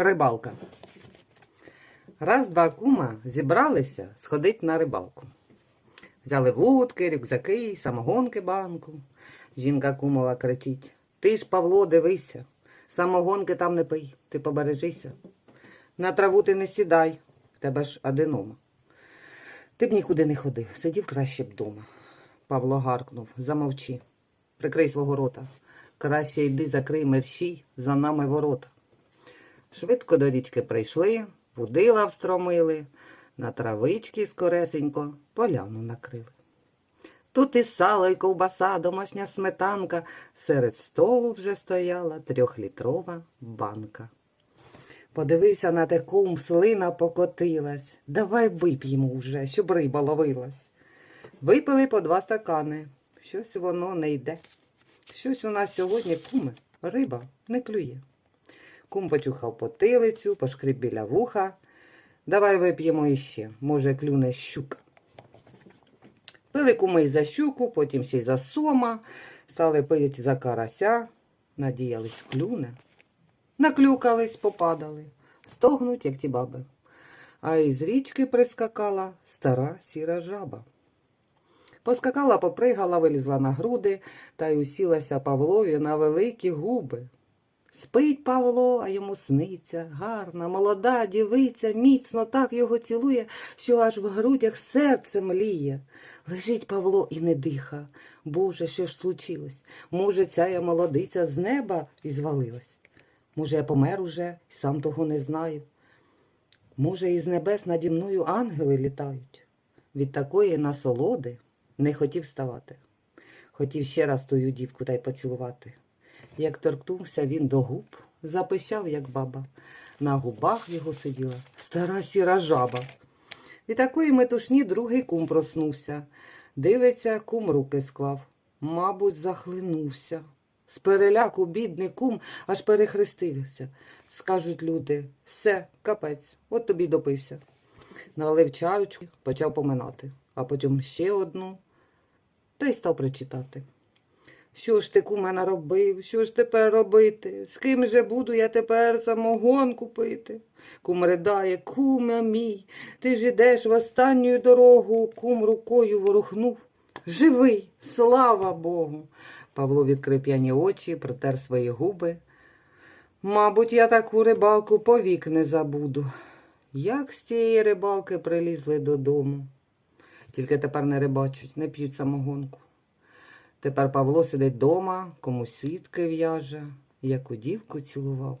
Рибалка. Раз два кума зібралися сходить на рибалку. Взяли вудки, рюкзаки, самогонки банку. Жінка кумова кричить: Ти ж, Павло, дивися, самогонки там не пий, ти побережися. На траву ти не сідай, в тебе ж аденома. Ти б нікуди не ходив, сидів краще б дома. Павло гаркнув, замовчи, прикрий свого рота. Краще йди закрий мерщій, за нами ворота. Швидко до річки прийшли, будила встромили, на травички скоресенько поляну накрили. Тут і сало, і ковбаса, домашня сметанка, серед столу вже стояла трьохлітрова банка. Подивився на те кум, слина покотилась. Давай вип'ємо вже, щоб риба ловилась. Випили по два стакани. Щось воно не йде. Щось у нас сьогодні, куме, риба не клює. Кум почухав потилицю, пошкріб біля вуха. Давай вип'ємо іще, може, клюне щука. Пили куми й за щуку, потім ще й за сома, стали пити за карася, надіялись клюне. Наклюкались, попадали, стогнуть, як ті баби. А із річки прискакала стара сіра жаба. Поскакала, попригала, вилізла на груди та й усілася Павлові на великі губи. Спить Павло, а йому сниться, гарна, молода дівиця, міцно так його цілує, що аж в грудях серце мліє. Лежить Павло і не диха. Боже, що ж случилось? Може, ця я молодиця з неба і звалилась? Може, я помер уже і сам того не знаю. Може, із небес наді мною ангели літають. Від такої насолоди не хотів ставати. Хотів ще раз тую дівку та й поцілувати. Як торкнувся він до губ, запищав, як баба. На губах його сиділа стара сіра жаба. Від такої метушні другий кум проснувся. Дивиться, кум руки склав. Мабуть, захлинувся. З переляку бідний кум аж перехрестився. Скажуть люди, все, капець, от тобі й допився. Налив чарочку, почав поминати, а потім ще одну, та й став причитати. Що ж ти, куме, наробив? Що ж тепер робити? З ким же буду я тепер самогонку пити? Кум ридає, куме мій, ти ж ідеш в останню дорогу, кум рукою ворухнув. Живий, слава Богу. Павло відкрив п'яні очі, протер свої губи. Мабуть, я таку рибалку повік не забуду. Як з тієї рибалки прилізли додому. Тільки тепер не рибачуть, не п'ють самогонку. Тепер Павло сидить дома, комусь сітки в'яже, яку дівку цілував.